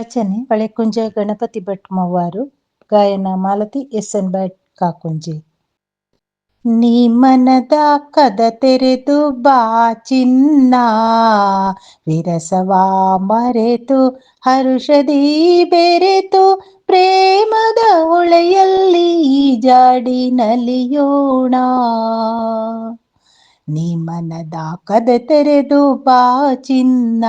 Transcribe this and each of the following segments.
ರಚನೆ ಬಳೆಕುಂಜ ಗಣಪತಿ ಭಟ್ ಮವ್ವಾರು, ಗಾಯನ Malathi S N Bhat Kakunji. ನೀ ಮನದ ಕದ ತೆರೆದು ಬಾ ಚಿನ್ನ, ವಿರಸವಾ ಮರೆತು, ಹರುಷದಿ ಬೆರೆತು, ಪ್ರೇಮದ ಹೊಳೆಯಲ್ಲಿ ಜಾಡಿ ನಲಿಯೋಣ ನೀ ಮನದ ಕದ ತೆರೆದು ಬಾ ಚಿನ್ನ.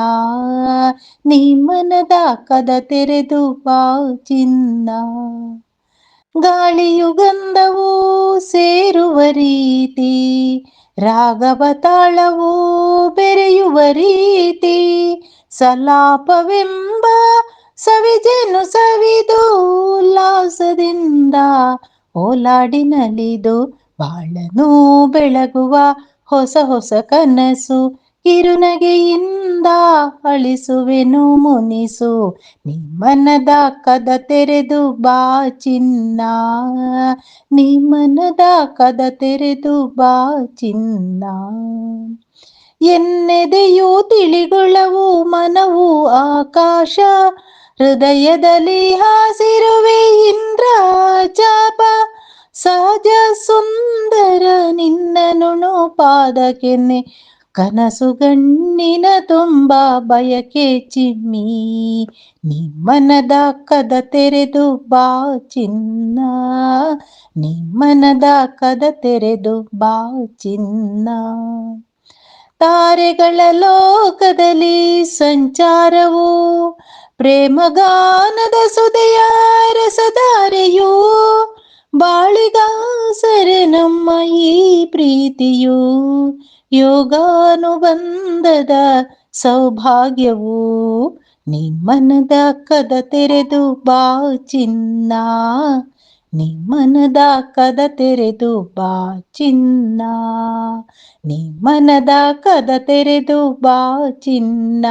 ನೀ ಮನದ ಕದ ತೆರೆದು ಬಾ ಚಿನ್ನ. ಗಾಳಿಯು ಗಂಧವು ಸೇರುವ ರೀತಿ, ರಾಘವ ತಾಳವು ಬೆರೆಯುವ ರೀತಿ. ಸಲಾಪವೆಂಬ ಸವಿಜೆನು ಸವಿದು ಉಲ್ಲಾಸದಿಂದ ಓಲಾಡಿನಲಿದು ಬಾಳನು ಬೆಳಗುವ ಹೊಸ ಹೊಸ ಕನಸು ಕಿರುನಗೆಯಿಂದ ಅಳಿಸುವೆನು ಮುನಿಸು. ನಿಮ್ಮನದ ಕದ ತೆರೆದು ಬಾ ಚಿನ್ನ. ನಿಮ್ಮನದ ಕದ ತೆರೆದು ಬಾ ಚಿನ್ನ. ಎನ್ನೆದೆಯೂ ತಿಳಿಗೊಳವು ಮನವು ಆಕಾಶ. ಹೃದಯದಲ್ಲಿ ಹಾಸಿರುವೆ ಇಂದ್ರ ಚಾಪ ಸಹಜ ನುಣು ಪಾದಕೆನ್ನೆ, ಕನಸು ಗಣ್ಣಿನ ತುಂಬ ಬಯಕೆ ಚಿಮ್ಮಿ. ನಿಮ್ಮನದ ಕದ ತೆರೆದು ಬಾ ಚಿನ್ನ. ನಿಮ್ಮನದ ಕದ ತೆರೆದು ಬಾ ಚಿನ್ನ. ತಾರೆಗಳ ಲೋಕದಲ್ಲಿ ಸಂಚಾರವು, ಪ್ರೇಮಗಾನದ ಸುದೆಯ ರಸಧಾರೆಯು. ಬಾಳಿಗಾಸರೆ ನಮ್ಮ ಈ ಪ್ರೀತಿಯು ಯೋಗಾನುಬಂಧದ ಸೌಭಾಗ್ಯವು. ನಿಮ್ಮನದ ಕದ ತೆರೆದು ಬಾ ಚಿನ್ನ. ನಿಮ್ಮನದ ಕದ ತೆರೆದು ಬಾ ಚಿನ್ನ. ನಿಮ್ಮನದ ಕದ ತೆರೆದು ಬಾ ಚಿನ್ನ.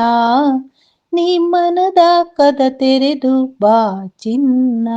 ನಿಮ್ಮನದ ಕದ ತೆರೆದು ಬಾ ಚಿನ್ನ.